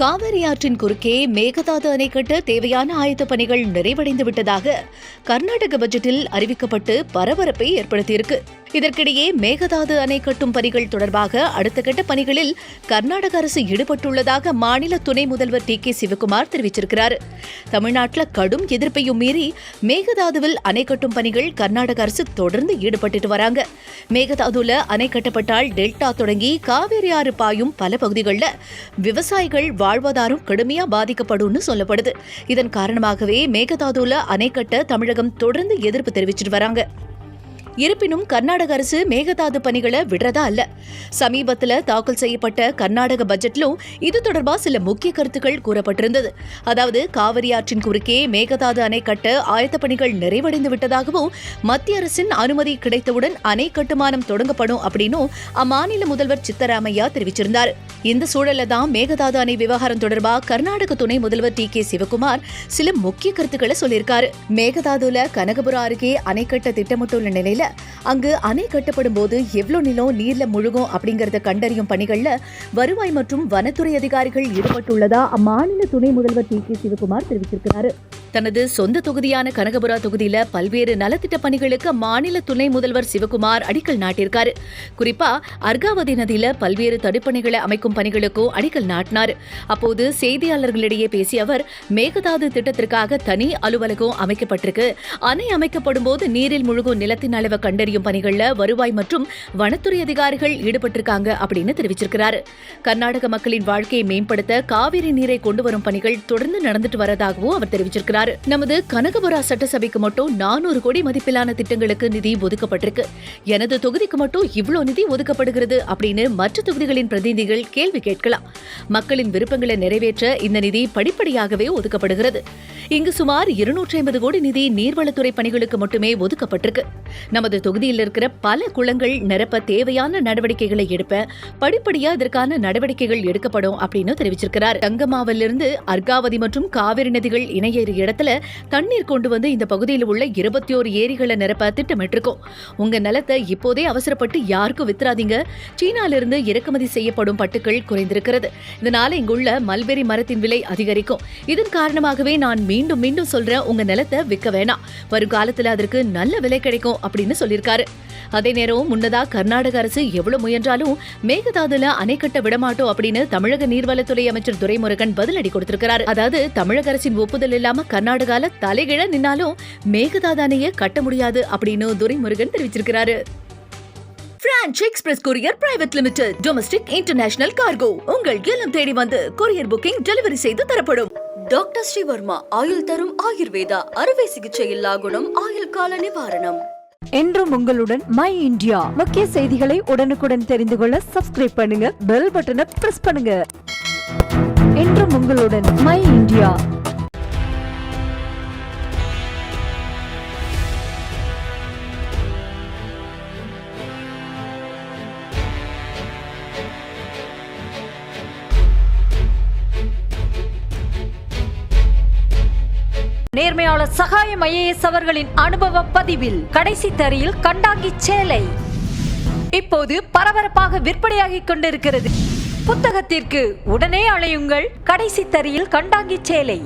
காவிரி ஆற்றின் குறுக்கே மேகதாது அணை கட்ட தேவையான ஆயத்த பணிகள் நிறைவடைந்து விட்டதாக கர்நாடக பட்ஜெட்டில் அறிவிக்கப்பட்டு பரபரப்பை ஏற்படுத்தியிருக்கு. இதற்கிடையே மேகதாது அணை கட்டும் பணிகள் தொடர்பாக அடுத்த கட்ட பணிகளில் கர்நாடக அரசு ஈடுபட்டுள்ளதாக மாநில துணை முதல்வர் டி கே சிவகுமார் தெரிவிச்சிருக்கிறார் தமிழ்நாட்டில் கடும் எதிர்ப்பையும் மீறி மேகதாதுவில் அணை கட்டும் பணிகள் கர்நாடக அரசு தொடர்ந்து ஈடுபட்டுட்டு வராங்க. மேகதாதுல அணை கட்டப்பட்டால் டெல்டா தொடங்கி காவேரி ஆறு பாயும் பல பகுதிகளில் விவசாயிகள் வாழ்வாதாரம் கடுமையா பாதிக்கப்படும் சொல்லப்படுது. இதன் காரணமாகவே மேகதாதுல அணை கட்ட தமிழகம் தொடர்ந்து எதிர்ப்பு தெரிவிச்சிட்டு வராங்க. இருப்பினும் கர்நாடக அரசு மேகதாது பணிகளை விடுறதா அல்ல. சமீபத்தில் தாக்கல் செய்யப்பட்ட கர்நாடக பட்ஜெட்லும் இது தொடர்பாக சில முக்கிய கருத்துக்கள் கூறப்பட்டிருந்தது. அதாவது காவிரி ஆற்றின் குறுக்கே மேகதாது அணை கட்ட ஆயத்த பணிகள் நிறைவடைந்து விட்டதாகவும் மத்திய அரசின் அனுமதி கிடைத்தவுடன் அணை கட்டுமானம் தொடங்கப்படும் அப்படின்னும் அம்மாநில முதல்வர் சித்தராமையா தெரிவிச்சிருந்தார். இந்த சூழல்ல தான் மேகதாது அணை விவகாரம் தொடர்பாக கர்நாடக துணை முதல்வர் டி கே சிவகுமார் சில முக்கிய கருத்துக்களை சொல்லியிருக்காரு. மேகதாதுல கனகபுரம் அருகே அணை கட்ட திட்டமிட்டுள்ள நிலையில அங்கு அணை கட்டப்படும் போது எவ்வளவு நிலம் நீர்ல முழுகும் அப்படிங்கறத கண்டறியும் பணிகள்ல வருவாய் மற்றும் வனத்துறை அதிகாரிகள் ஈடுபட்டுள்ளதா அம்மாநில துணை முதல்வர் டி கே சிவகுமார் தெரிவித்திருக்கிறார். தனது சொந்த தொகுதியான கனகபுரா தொகுதியில பல்வேறு நலத்திட்ட பணிகளுக்கு மாநில துணை முதல்வர் சிவகுமார் அடிக்கல் நாட்டியிருக்காரு. குறிப்பா அர்காவதி நதியில பல்வேறு தடுப்பணைகளை அமைக்கும் பணிகளுக்கும் அடிக்கல் நாட்டினார். அப்போது செய்தியாளர்களிடையே பேசிய அவர் மேகதாது திட்டத்திற்காக தனி அலுவலகம் அமைக்கப்பட்டிருக்கு. அணை அமைக்கப்படும் போது நீரில் முழுகும் நிலத்தின் அளவை கண்டறியும் பணிகள்ல வருவாய் மற்றும் வனத்துறை அதிகாரிகள் ஈடுபட்டிருக்காங்க அப்படின்னு தெரிவிச்சிருக்கிறார். கர்நாடக மக்களின் வாழ்க்கையை மேம்படுத்த காவிரி நீரை கொண்டு வரும் பணிகள் தொடர்ந்து நடந்துட்டு வரதாகவும் அவர் தெரிவிச்சிருக்கிறார். நமது கனகபுரா சட்டசபைக்கு மட்டும் நானூறு கோடி மதிப்பிலான திட்டங்களுக்கு நிதி ஒதுக்கப்பட்டிருக்கு. எனது தொகுதிக்கு மட்டும் இவ்வளவு நிதி ஒதுக்கப்படுகிறது அப்படின்னு மற்ற தொகுதிகளின் பிரதிநிதிகள் கேள்வி கேட்கலாம். மக்களின் விருப்பங்களை நிறைவேற்ற இந்த நிதி படிப்படியாகவே ஒதுக்கப்படுகிறது. இங்கு சுமார் இருநூற்றி ஐம்பது கோடி நிதி நீர்வளத்துறை பணிகளுக்கு மட்டுமே ஒதுக்கப்பட்டிருக்கு. நமது தொகுதியில் இருக்கிற பல குளங்கள் நிரப்ப தேவையான நடவடிக்கைகளை எடுப்ப படிப்படியா இதற்கான நடவடிக்கைகள் எடுக்கப்படும் அப்படின்னு தெரிவிச்சிருக்கிறார். தங்கமாவிலிருந்து அர்காவதி மற்றும் காவிரி நதிகள் இணைய இடத்துல தண்ணீர் கொண்டு வந்து இந்த பகுதியில் உள்ள இருபத்தி ஓரு ஏரிகளை நிரப்ப திட்டமிட்டிருக்கோம். உங்க நிலத்தை இப்போதே அவசரப்பட்டு யாருக்கும் வித்துறாதீங்க. சீனால இருந்து இறக்குமதி செய்யப்படும் பட்டுக்கள் குறைந்திருக்கிறது. இதனால இங்குள்ள மல்பெரி மரத்தின் விலை அதிகரிக்கும். இதன் காரணமாகவே நான் மீண்டும் மீண்டும் சொல்றேன் உங்க நிலத்தை விற்க வேணாம். வருங்காலத்துல அதற்கு நல்ல விலை கிடைக்கும் அப்படின்னு சொல்லியிருக்காரு. அதே நேரம் முன்னதா கர்நாடக அரசு எவ்வளவு முயன்றாலும் மேகதாதுல அணை கட்ட விடமாட்டோம் அப்படின்னு தமிழக நீர்வளத்துறை அமைச்சர் துரைமுருகன் பதிலடி கொடுத்திருக்கிறார். அதாவது தமிழக அரசின் ஒப்புதல் இல்லாம கர்நாடகால தலைகிழ நின்னாலும் மேகதாது அணையை கட்ட முடியாது அப்படின்னு Duraimurugan தெரிவிச்சிருக்கிறாரு. Branch express courier private limited domestic international cargo உங்கள் இல்லம் தேடி வந்து கொரியர் புக்கிங் டெலிவரி செய்து தரப்படும். டாக்டர் ஸ்ரீவர்மா ஆயுள் தரும் ஆயுர்வேதா அறுவை சிகிச்சை இல்லா குணம் ஆயுள் கால நிவாரணம். என்றும் உங்களுடன் மை இந்தியா முக்கிய செய்திகளை உடனுக்குடன் தெரிந்து கொள்ள சப்ஸ்கிரைப் பண்ணுங்க பெல் பட்டனை பிரஸ் பண்ணுங்க. என்றும் உங்களுடன் மை இந்தியா நேர்மையாளர் சகாயம் ஐஏஎஸ் அவர்களின் அனுபவ பதிவில் கடைசி தரியில் கண்டாங்கி சேலை. இப்போது பரபரப்பாக விற்பனையாகிக் கொண்டிருக்கிறது. புத்தகத்திற்கு உடனே அழையுங்கள் கடைசி தரியில் கண்டாங்கி சேலை.